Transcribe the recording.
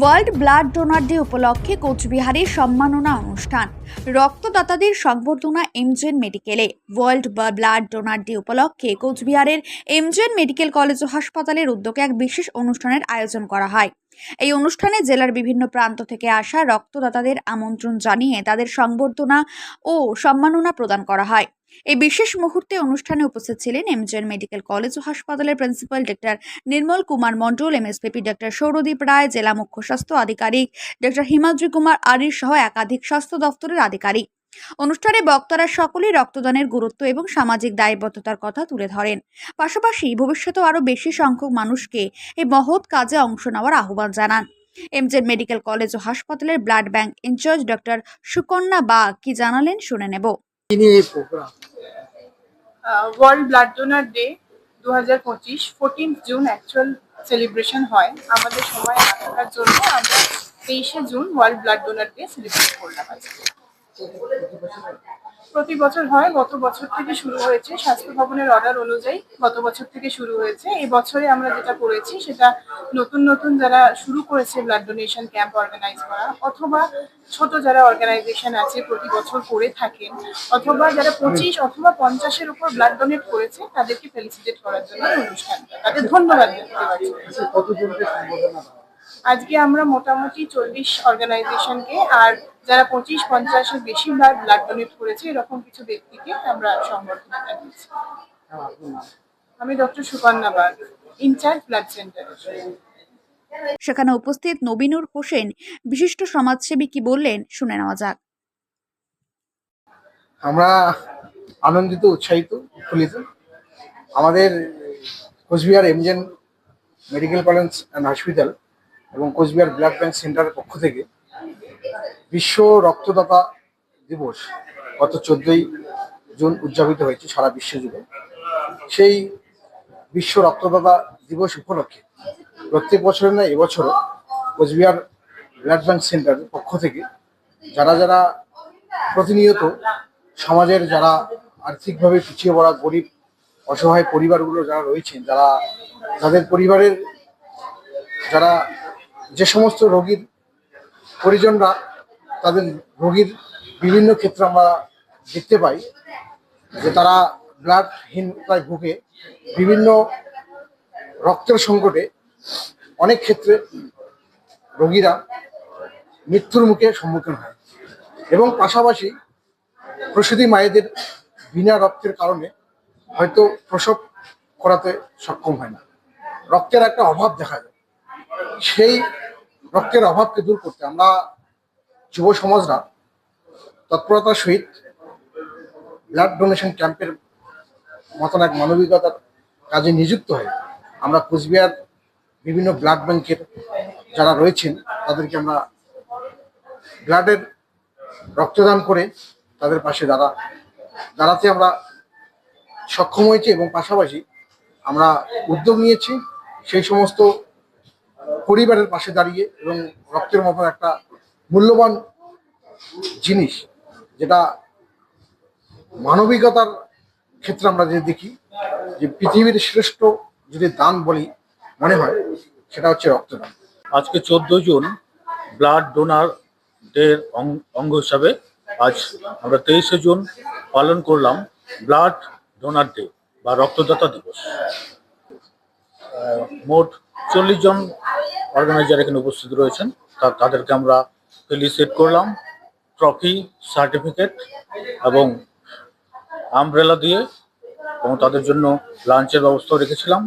World blood donor day উপলক্ষে কোচবিহারে সম্মাননা অনুষ্ঠান। রক্তদাতাদের সংবর্ধনা এমজেন মেডিকেলে। ওয়ার্ল্ড ব্লাড ডোনার ডে উপলক্ষে কোচবিহারের এমজেন মেডিকেল কলেজ ও হাসপাতালের উদ্যোগে এক বিশেষ অনুষ্ঠানের আয়োজন করা হয়। এই অনুষ্ঠানে জেলার বিভিন্ন প্রান্ত থেকে আসা রক্তদাতাদের আমন্ত্রণ জানিয়ে তাদের সংবর্ধনা ও সম্মাননা প্রদান করা হয়। এই বিশেষ মুহূর্তে অনুষ্ঠানে উপস্থিত ছিলেন এমজেন মেডিকেল কলেজ ও হাসপাতালের principal doctor Nirmal Kumar Mandal MSPP doctor Sourodeep Roy, জেলা মুখ্য স্বাস্থ্য আধিকারিক ডক্টর হিমাদ্রি কুমার আরির সহ একাধিক স্বাস্থ্য দপ্তরের আধিকারিক। অনুষ্ঠানে বক্তারা সকলেই রক্তদানের গুরুত্ব এবং সামাজিক দায়বদ্ধতার কথা তুলে ধরেন। পাশাপাশি ভবিষ্যতে আরও বেশি সংখ্যক মানুষকে এই মহৎ কাজে অংশ নেওয়ার আহ্বান জানান। এমজেন মেডিকেল কলেজ ও হাসপাতালের blood bank incharge doctor Sukanya Bag কি জানালেন শুনে নেব। ওয়ার্ল্ড ব্লাড ডোনার ডে দু হাজার পঁচিশ ফোরটিন জুন অ্যাকচুয়াল সেলিব্রেশন হয়। আমাদের সময় থাকার জন্য আমরা তেইশে June world blood donor day celebrate করলাম আজকে। প্রতি বছর হয় গত বছর থেকে শুরু হয়েছে। স্বাস্থ্য ভবনের অর্ডার অনুযায়ী গত বছর থেকে শুরু হয়েছে। এই বছরে আমরা যেটা করেছি সেটা নতুন নতুন যারা শুরু করেছে ব্লাড ডোনেশন ক্যাম্প অর্গানাইজ করা অথবা ছোট যারা অর্গানাইজেশন আছে প্রতি বছর করে থাকেন অথবা যারা পঁচিশ অথবা পঞ্চাশের উপর ব্লাড ডোনেট করেছে তাদেরকে ফেলিসিটেট করার জন্য অনুষ্ঠানটা তাদের ধন্যবাদ আচ্ছা? আজকে আমরা মোটামুটি চল্লিশ অর্গানাইজেশনকে আর যারা পঁচিশ পঞ্চাশের বেশি ব্লাড ব্লাড ডোনেট করেছে এরকম কিছু ব্যক্তিকে আমরা সংবর্ধনা জানিয়েছি। হ্যাঁ। আমি doctor Sukanya Bag incharge blood centre সেখানে উপস্থিত নবীনুর হোসেন বিশিষ্ট সমাজসেবী কি বললেন শুনে নেওয়া যাক। আমরা আনন্দিত উৎসাহিত উৎফুল্লিত। আমাদের Cooch Behar MJN medical college and hospital এবং কোচবিহার ব্লাড ব্যাংক সেন্টারের পক্ষ থেকে বিশ্ব রক্তদাতা দিবস গত চোদ্দই জুন উদযাপিত হয়েছে সারা বিশ্ব জুড়ে সেই বিশ্ব রক্তদাতা দিবস উপলক্ষে প্রত্যেক বছরের না, এবছরও কোচবিহার ব্লাড ব্যাংক সেন্টারের পক্ষ থেকে যারা যারা প্রতিনিয়ত সমাজের যারা আর্থিকভাবে পিছিয়ে পড়া গরিব, অসহায় পরিবারগুলো যারা রয়েছেন, যারা যাদের পরিবারের যারা যে সমস্ত রোগীর পরিজনরা তাদের রোগীর বিভিন্ন ক্ষেত্রে আমরা দেখতে পাই যে তারা ব্লাডহীনতায় ভুগে বিভিন্ন রক্তের সংকটে অনেক ক্ষেত্রে রোগীরা মৃত্যুর মুখে সম্মুখীন হয় এবং পাশাপাশি প্রসূতি মায়েদের বিনা রক্তের কারণে হয়তো প্রসব করাতে সক্ষম হয় না। রক্তের একটা অভাব দেখা যায়। সেই রক্তের অভাবকে দূর করতে আমরা যুব সমাজরা তৎপরতার সহিত ব্লাড ডোনেশন ক্যাম্পের মতন এক মানবিকতার কাজে নিযুক্ত হয়ে আমরা কুচবিহার বিভিন্ন ব্লাড ব্যাংকের যারা রয়েছেন, তাদেরকে আমরা ব্লাডের রক্তদান করে তাদের পাশে দাঁড়া, দাঁড়াতে আমরা সক্ষম হয়েছি এবং পাশাপাশি আমরা উদ্যোগ নিয়েছি সেই সমস্ত পরিবারের পাশে দাঁড়িয়ে এবং রক্তের মতন একটা মূল্যবান জিনিস যেটা মানবিকতার ক্ষেত্রে আমরা যে দেখি, যে পৃথিবীর শ্রেষ্ঠ যদি দান বলি মনে হয়, সেটা হচ্ছে রক্তদান। আজকে চোদ্দ জুন, ব্লাড ডোনার ডে অঙ্গ হিসাবে আজ আমরা তেইশে জুন পালন করলাম ব্লাড ডোনার ডে বা রক্তদাতা দিবস। মোট চল্লিশ জন অর্গানাইজার এখানে উপস্থিত রয়েছেন তাদেরকে আমরা ফেলিসিয়েট করলাম ট্রফি সার্টিফিকেট এবং আমব্রেলা দিয়ে এবং তাদের জন্য লাঞ্চের ব্যবস্থাও রেখেছিলাম।